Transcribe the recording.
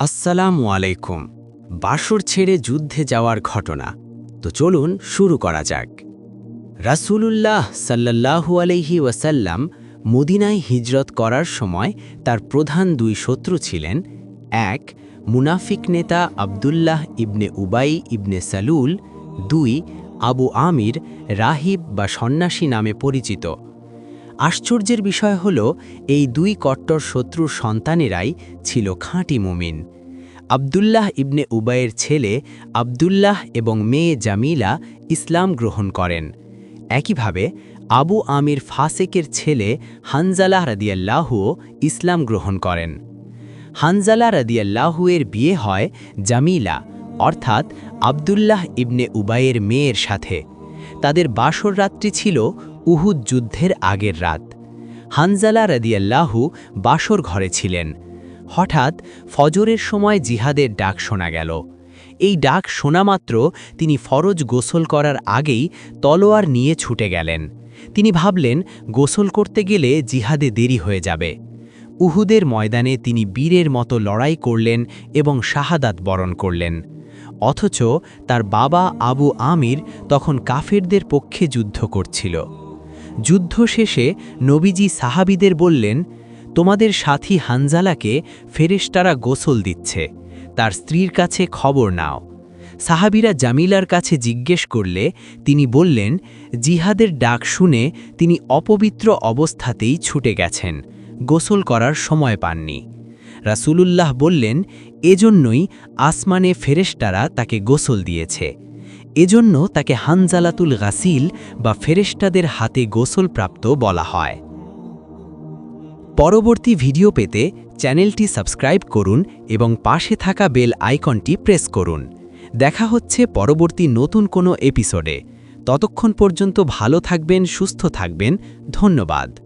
আসসালামু আলাইকুম। বাসর ছেড়ে যুদ্ধে যাওয়ার ঘটনা। তো চলুন শুরু করা যাক। রাসূলুল্লাহ সাল্লাল্লাহু আলাইহি ওয়াসাল্লাম মদিনায় হিজরত করার সময় তার প্রধান দুই শত্রু ছিলেন, এক, মুনাফিক নেতা আবদুল্লাহ ইবনে উবাই ইবনে সালুল, দুই, আবু আমির রাহিব বা সন্ন্যাসী নামে পরিচিত। আশ্চর্যের বিষয় হল, এই দুই কট্টর শত্রুর সন্তানেরাই ছিল খাঁটি মুমিন। আবদুল্লাহ ইবনে উবায়ের ছেলে আবদুল্লাহ এবং মেয়ে জামিলা ইসলাম গ্রহণ করেন। একইভাবে, আবু আমির ফাসেকের ছেলে হানজালা রাদিয়াল্লাহুও ইসলাম গ্রহণ করেন। হানজালা রাদিয়াল্লাহুয়ের বিয়ে হয় জামিলা, অর্থাৎ আবদুল্লাহ ইবনে উবায়ের মেয়ের সাথে। তাদের বাসর রাত্রি ছিল উহুদ যুদ্ধের আগের রাত। হানজালা রাদিয়াল্লাহু বাসর ঘরে ছিলেন। হঠাৎ ফজরের সময় জিহাদের ডাক শোনা গেল। এই ডাক শোনা মাত্র তিনি ফরজ গোসল করার আগেই তলোয়ার নিয়ে ছুটে গেলেন। তিনি ভাবলেন, গোসল করতে গেলে জিহাদে দেরি হয়ে যাবে। উহুদের ময়দানে তিনি বীরের মতো লড়াই করলেন এবং শাহাদাত বরণ করলেন। অথচ তার বাবা আবু আমির তখন কাফেরদের পক্ষে যুদ্ধ করছিল। যুদ্ধ শেষে নবীজি সাহাবিদের বললেন, তোমাদের সাথী হানজালাকে ফেরেশতারা গোসল দিচ্ছে, তার স্ত্রীর কাছে খবর নাও। সাহাবিরা জামিলার কাছে জিজ্ঞেস করলে তিনি বললেন, জিহাদের ডাক শুনে তিনি অপবিত্র অবস্থাতেই ছুটে গেছেন, গোসল করার সময় পাননি। রাসূলুল্লাহ বললেন, এজন্যই আসমানে ফেরেশতারা তাকে গোসল দিয়েছে। এজন্য তাকে হানজালাতুল গাসিল বা ফেরেশতাদের হাতে গোসলপ্রাপ্ত বলা হয়। পরবর্তী ভিডিও পেতে চ্যানেলটি সাবস্ক্রাইব করুন এবং পাশে থাকা বেল আইকনটি প্রেস করুন। দেখা হচ্ছে পরবর্তী নতুন কোনো এপিসোডে। ততক্ষণ পর্যন্ত ভালো থাকবেন, সুস্থ থাকবেন। ধন্যবাদ।